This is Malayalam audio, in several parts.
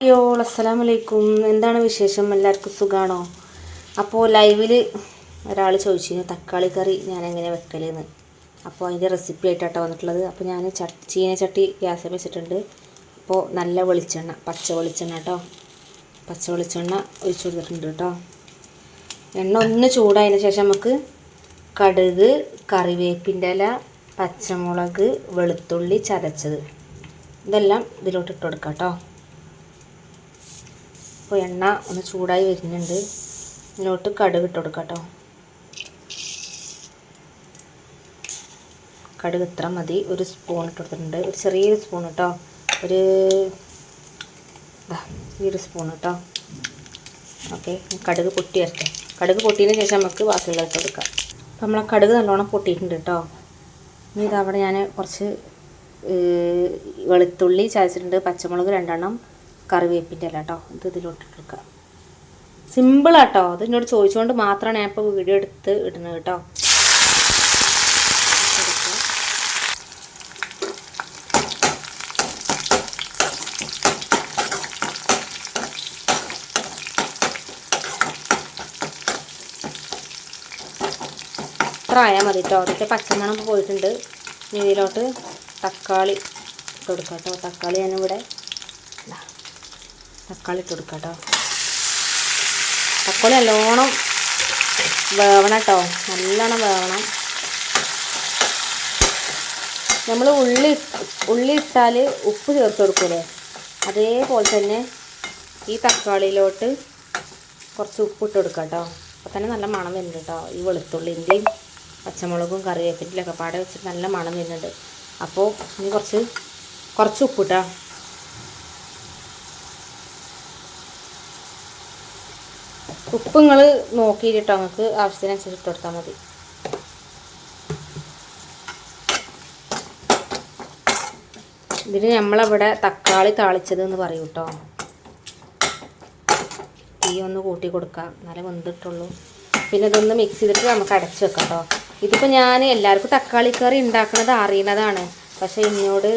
അയ്യോ അസ്സലാമു വലൈക്കും എന്താണ് വിശേഷം? എല്ലാവർക്കും സുഖമാണോ അപ്പോൾ ലൈവിൽ ഒരാൾ ചോദിച്ചിരുന്നു തക്കാളി കറി ഞാൻ എങ്ങനെ വെക്കലെന്ന്. അപ്പോൾ അതിന്റെ റെസിപ്പി ആയിട്ടാണ് വന്നിട്ടുള്ളത്. അപ്പോൾ ഞാൻ ചീനച്ചട്ടി ഗ്യാസിൽ വെച്ചിട്ടുണ്ട്. അപ്പോൾ നല്ല വെളിച്ചെണ്ണ പച്ച വെളിച്ചെണ്ണ കേട്ടോ പച്ച വെളിച്ചെണ്ണ ഒഴിച്ചു കൊടുത്തിട്ടുണ്ട് കേട്ടോ എണ്ണ ഒന്ന് ചൂടായതിന് ശേഷം നമുക്ക് കടുക് കറിവേപ്പിന്റെ ഇല പച്ചമുളക് വെളുത്തുള്ളി ചതച്ചത്. ഇതെല്ലാം ഇതിലോട്ട് ഇട്ട് കൊടുക്കാം കേട്ടോ അപ്പോൾ എണ്ണ ഒന്ന് ചൂടായി വരുന്നുണ്ട്. ഇതിലോട്ട് കടുക് ഇട്ട് കൊടുക്കാം കേട്ടോ. കടുക് ഇത്ര മതി. ഒരു സ്പൂൺ ഇട്ട് കൊടുത്തിട്ടുണ്ട്. ഒരു ചെറിയൊരു സ്പൂൺ കേട്ടോ. ഒരു ഈ ഒരു സ്പൂൺ കേട്ടോ. ഓക്കെ കടുക് പൊട്ടി വരട്ടെ. കടുക് പൊട്ടിയതിന് ശേഷം നമുക്ക് ബാക്കിയുള്ളത് ഇട്ട് കൊടുക്കാം. അപ്പോൾ നമ്മളെ കടുക് നല്ലോണം പൊട്ടിയിട്ടുണ്ട് കേട്ടോ. ഇനി ഇതവിടെ ഞാൻ കുറച്ച് വെളുത്തുള്ളി ചതച്ചിട്ടുണ്ട്. പച്ചമുളക് രണ്ടെണ്ണം. കറിവേപ്പിന്റെ ഇല കേട്ടോ ഇത് ഇതിലോട്ട് എടുക്കുക സിമ്പിളാട്ടോ അത് എന്നോട് ചോദിച്ചുകൊണ്ട് മാത്രമാണ് ഞാൻ ഇപ്പോൾ വീഡിയോ എടുത്ത് ഇടുന്നത് കേട്ടോ ഇത്ര ആയാൽ മതി കേട്ടോ അതിന്റെ പച്ചമണം പോയിട്ടുണ്ട്. ഇതിലോട്ട് തക്കാളി ഇട്ട് കൊടുക്കാം കേട്ടോ തക്കാളി ഞാനിവിടെ തക്കാളി ഇട്ട് കൊടുക്കാം കേട്ടോ തക്കാളി നല്ലോണം വേവണം കേട്ടോ നല്ലോണം വേവണം. നമ്മൾ ഉള്ളി ഉള്ളി ഇട്ടാൽ ഉപ്പ് ചേർത്ത് കൊടുക്കൂലേ? അതേപോലെ തന്നെ ഈ തക്കാളിയിലോട്ട് കുറച്ച് ഉപ്പ് ഇട്ട് കൊടുക്കാം കേട്ടോ അപ്പോൾ തന്നെ നല്ല മണം വരുന്നുണ്ട്? കേട്ടോ ഈ വെളുത്തുള്ളിന്റെയും പച്ചമുളകും കറിവേപ്പിന്റെയും ഒക്കെ പാടെ വെച്ചിട്ട് നല്ല മണം വരുന്നുണ്ട്. അപ്പോൾ ഇനി കുറച്ച് കുറച്ച് ഉപ്പ് ഉപ്പിട്ടാ ഉപ്പ് നിങ്ങൾ നോക്കിയിട്ടോ നിങ്ങൾക്ക് ആവശ്യത്തിനനുസരിച്ച് ഇട്ട് കൊടുത്താൽ മതി. ഇതിന് നമ്മളവിടെ തക്കാളി താളിച്ചത് എന്ന് പറയും കേട്ടോ തീ ഒന്ന് കൂട്ടി കൊടുക്കാം. നല്ല വെന്തിട്ടുള്ളൂ. പിന്നെ ഇതൊന്ന് മിക്സ് ചെയ്തിട്ട് നമുക്ക് അടച്ചു വെക്കാം കേട്ടോ ഇതിപ്പോൾ ഞാൻ എല്ലാവർക്കും തക്കാളി കറി ഉണ്ടാക്കുന്നത് അറിയുന്നതാണ് പക്ഷേ എന്നോട്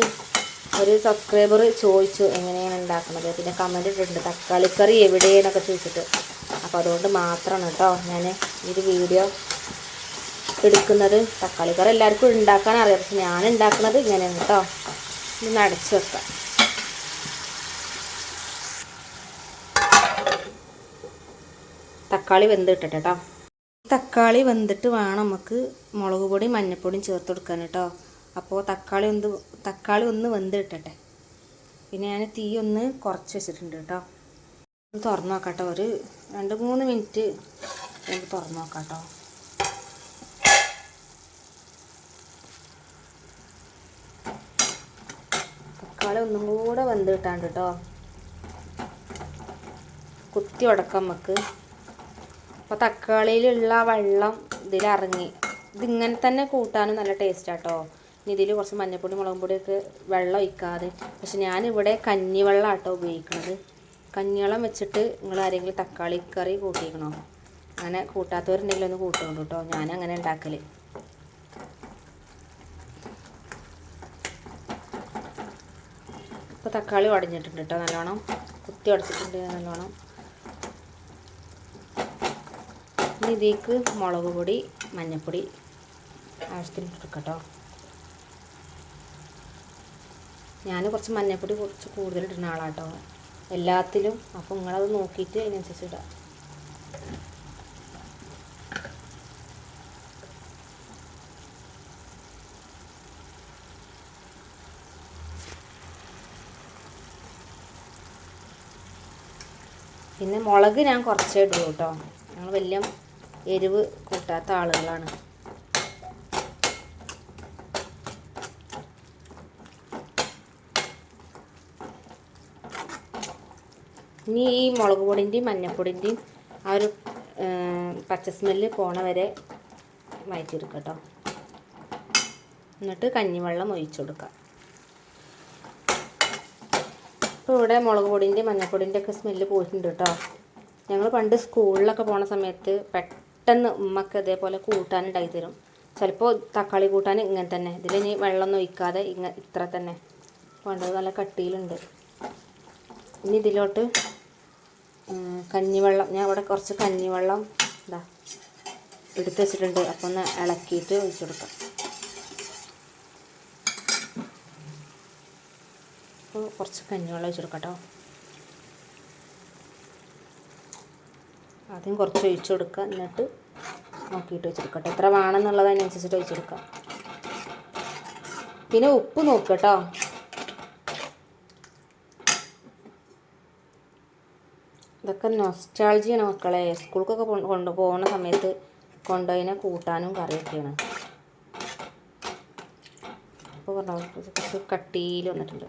ഒരു സബ്സ്ക്രൈബർ ചോദിച്ചു എങ്ങനെയാണ് ഉണ്ടാക്കുന്നത് പിന്നെ കമന്റ് ഇട്ടിട്ടുണ്ട്. തക്കാളി കറി എവിടെയെന്നൊക്കെ ചോദിച്ചിട്ട്. അപ്പോൾ അതുകൊണ്ട് മാത്രമാണ് കേട്ടോ ഞാൻ ഈ ഒരു വീഡിയോ എടുക്കുന്നത്. തക്കാളി കറി എല്ലാവർക്കും ഉണ്ടാക്കാൻ അറിയാം. പക്ഷെ ഞാൻ ഉണ്ടാക്കുന്നത് ഇങ്ങനെയാണ് കേട്ടോ ഇന്ന് അടച്ചു വെക്കാം. തക്കാളി വെന്തിട്ടെ കേട്ടോ തക്കാളി വെന്തിട്ട് വേണം നമുക്ക് മുളക് പൊടിയും മഞ്ഞൾപ്പൊടിയും ചേർത്ത് കൊടുക്കാൻ കേട്ടോ അപ്പോൾ തക്കാളി ഒന്ന് തക്കാളി ഒന്ന് വെന്തിട്ടട്ടെ. പിന്നെ ഞാൻ തീ ഒന്ന് കുറച്ച് വെച്ചിട്ടുണ്ട് കേട്ടോ തുറന്ന് നോക്കാട്ടോ. കേട്ടോ ഒരു രണ്ട് മൂന്ന് മിനിറ്റ് നമുക്ക് തുറന്ന് നോക്കാട്ടോ. തക്കാളി ഒന്നും കൂടെ വെന്ത് കിട്ടാണ്ട് കേട്ടോ കുത്തി ഉടക്കാം നമുക്ക്. അപ്പോൾ തക്കാളിയിലുള്ള വെള്ളം ഇതിലിറങ്ങി. ഇതിങ്ങനെ തന്നെ കൂട്ടാനും നല്ല ടേസ്റ്റ് ആട്ടോ. ഇനി ഇതിൽ കുറച്ച് മഞ്ഞൾപ്പൊടി മുളകും പൊടിയൊക്കെ വെള്ളം ഒഴിക്കാതെ. പക്ഷെ ഞാനിവിടെ കഞ്ഞിവെള്ളം ആട്ടോ ഉപയോഗിക്കുന്നത് കഞ്ഞിവെള്ളം വെച്ചിട്ട് നിങ്ങൾ ആരെങ്കിലും തക്കാളി കറി കൂട്ടിക്കണോ? അങ്ങനെ കൂട്ടാത്തവരുണ്ടെങ്കിൽ ഒന്ന് കൂട്ടുകൊണ്ട് കേട്ടോ ഞാൻ അങ്ങനെ ഉണ്ടാക്കൽ ഇപ്പോൾ തക്കാളി ഉടഞ്ഞിട്ടുണ്ട് കേട്ടോ നല്ലോണം കുത്തി ഉടച്ചിട്ടുണ്ട് നല്ലോണം. ഇനി ഇതിലേക്ക് മുളക് പൊടി മഞ്ഞൾപ്പൊടി ആവശ്യത്തിന് എടുക്കട്ടോ ഞാൻ കുറച്ച് മഞ്ഞൾപ്പൊടി കുറച്ച് കൂടുതൽ ഇടുന്ന ആളാട്ടോ എല്ലാത്തിലും. അപ്പോൾ നിങ്ങളത് നോക്കിയിട്ട് അതിനനുസരിച്ച് ഇടാം പിന്നെ മുളക് ഞാൻ കുറച്ചേ ഇടുള്ളൂ കേട്ടോ. ഞങ്ങൾ വലിയ എരിവ് കൂട്ടാത്ത ആളുകളാണ്. ഇനി ഈ മുളക് പൊടിന്റെയും മഞ്ഞൾപ്പൊടിന്റെയും ആ ഒരു പച്ച സ്മെല്ല് പോണ വരെ വഴറ്റിയെടുക്കുക കേട്ടോ എന്നിട്ട് കഞ്ഞിവെള്ളം ഒഴിച്ചു കൊടുക്കുക ഇപ്പോൾ ഇവിടെ മുളക് പൊടിന്റെ മഞ്ഞൾപ്പൊടിന്റെ ഒക്കെ സ്മെല്ല് പോയിട്ടുണ്ട് കേട്ടോ ഞങ്ങൾ പണ്ട് സ്കൂളിലൊക്കെ പോണ സമയത്ത് പെട്ടെന്ന് ഉമ്മക്ക് ഇതേപോലെ കൂട്ടാൻ ഉണ്ടാക്കി തരും. ചിലപ്പോൾ തക്കാളി കൂട്ടാൻ ഇങ്ങനെ തന്നെ. ഇതിൽ ഇനി വെള്ളമൊന്നും ഒഴിക്കാതെ ഇങ്ങനെ ഇത്ര തന്നെ. പണ്ട് നല്ല കട്ടിയിലുണ്ട്. ഇനി ഇതിലോട്ട് കഞ്ഞിവെള്ളം. ഞാൻ അവിടെ കുറച്ച് കഞ്ഞിവെള്ളം ഇതാ എടുത്ത് വെച്ചിട്ടുണ്ട്. അപ്പോൾ ഒന്ന് ഇളക്കിയിട്ട് ഒഴിച്ചു കൊടുക്കാം. അപ്പോൾ കുറച്ച് കഞ്ഞിവെള്ളം ഒഴിച്ചു കൊടുക്കാം കേട്ടോ. ആദ്യം കുറച്ച് ഒഴിച്ചു കൊടുക്കുക. എന്നിട്ട് നോക്കിയിട്ട് വെച്ചെടുക്കട്ടെ എത്ര വേണമെന്നുള്ളത് അതിനനുസരിച്ചിട്ട് കൊടുക്കാം. പിന്നെ ഉപ്പ് നോക്കുക കേട്ടോ. ഇതൊക്കെ നൊസ്റ്റാൾജിയാണ് മക്കളെ. സ്കൂൾക്കൊക്കെ കൊ- കൊണ്ടുപോകുന്ന സമയത്ത് കൊണ്ടുപോയിനെ കൂട്ടാനും കറിയൊക്കെയാണ്. അപ്പോൾ പറഞ്ഞു കുറച്ച് കട്ടിയിൽ വന്നിട്ടുണ്ട്.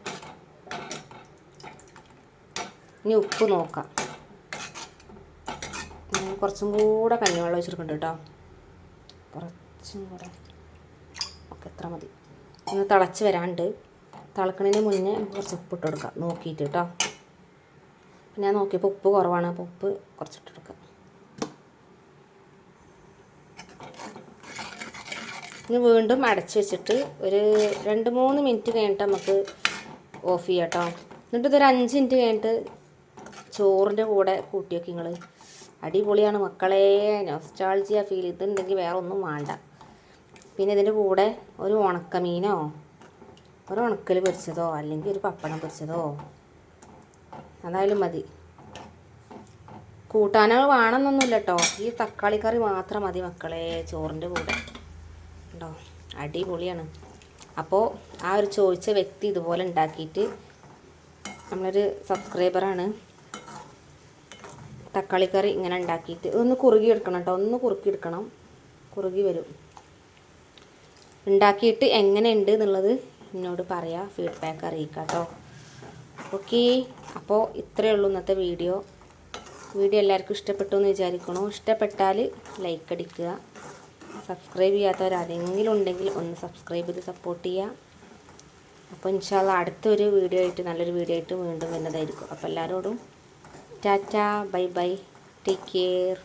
ഇനി ഉപ്പ് നോക്കാം. കുറച്ചും കൂടെ കഞ്ഞിവെള്ളം ഒഴിച്ചെടുക്കുന്നുണ്ട് കേട്ടോ. കുറച്ചും കൂടെ. ഓക്കെ എത്ര മതി. ഒന്ന് തിളച്ച് വരാണ്ട്. തിളക്കണതിന് മുന്നേ കുറച്ച് ഉപ്പ് ഇട്ട് കൊടുക്കാം. നോക്കിയിട്ട് കേട്ടോ. അപ്പം ഞാൻ നോക്കിയപ്പോൾ ഉപ്പ് കുറവാണ്. അപ്പോൾ ഉപ്പ് കുറച്ചിട്ട് ഇനി വീണ്ടും അടച്ച് വെച്ചിട്ട് ഒരു രണ്ട് മൂന്ന് മിനിറ്റ് കഴിഞ്ഞിട്ട് നമുക്ക് ഓഫ് ചെയ്യാം കേട്ടോ. എന്നിട്ട് ഇതൊരു അഞ്ച് മിനിറ്റ് കഴിഞ്ഞിട്ട് ചോറിന്റെ കൂടെ കൂട്ടി വെക്കും നിങ്ങൾ അടിപൊളിയാണ് മക്കളെ. നോസ്റ്റാൾജിയ ഫീൽ ഇതുണ്ടെങ്കിൽ വേറെ ഒന്നും വേണ്ട. പിന്നെ ഇതിന്റെ കൂടെ ഒരു ഉണക്കമീനോ ഒരു ഉണക്കൽ പൊരിച്ചതോ അല്ലെങ്കിൽ ഒരു പപ്പടം പൊരിച്ചതോ അതായാലും മതി. കൂട്ടാനകൾ വേണമെന്നൊന്നുമില്ല കേട്ടോ ഈ തക്കാളി കറി മാത്രം മതി മക്കളെ. ചോറിന്റെ കൂടെ. ഉണ്ടോ അടിപൊളിയാണ്. അപ്പോൾ ആ ഒരു ചോദിച്ച വ്യക്തി ഇതുപോലെ ഉണ്ടാക്കിയിട്ട് നമ്മളൊരു സബ്സ്ക്രൈബറാണ്. തക്കാളി കറി ഇങ്ങനെ ഉണ്ടാക്കിയിട്ട് ഒന്ന് കുറുകി എടുക്കണം കേട്ടോ. ഒന്ന് കുറുക്കി എടുക്കണം. കുറുകി വരും. ഉണ്ടാക്കിയിട്ട് എങ്ങനെയുണ്ട് എന്നുള്ളത് എന്നോട് പറയാം. ഫീഡ്ബാക്ക് അറിയിക്കാം കേട്ടോ ഓക്കെ. അപ്പോൾ ഇത്രയേ ഉള്ളൂ ഇന്നത്തെ വീഡിയോ. വീഡിയോ എല്ലാവർക്കും ഇഷ്ടപ്പെട്ടു എന്ന് വിചാരിക്കണോ. ഇഷ്ടപ്പെട്ടാൽ ലൈക്ക് അടിക്കുക. സബ്സ്ക്രൈബ് ചെയ്യാത്തവർ ആരെങ്കിലും ഉണ്ടെങ്കിൽ ഒന്ന് സബ്സ്ക്രൈബ് ചെയ്ത് സപ്പോർട്ട് ചെയ്യുക. അപ്പോൾ ഇൻഷാല്ല അടുത്തൊരു വീഡിയോ ആയിട്ട് നല്ലൊരു വീഡിയോ ആയിട്ട് വീണ്ടും വരുന്നതായിരിക്കും. അപ്പോൾ എല്ലാവരോടും ta ta bye bye. Take care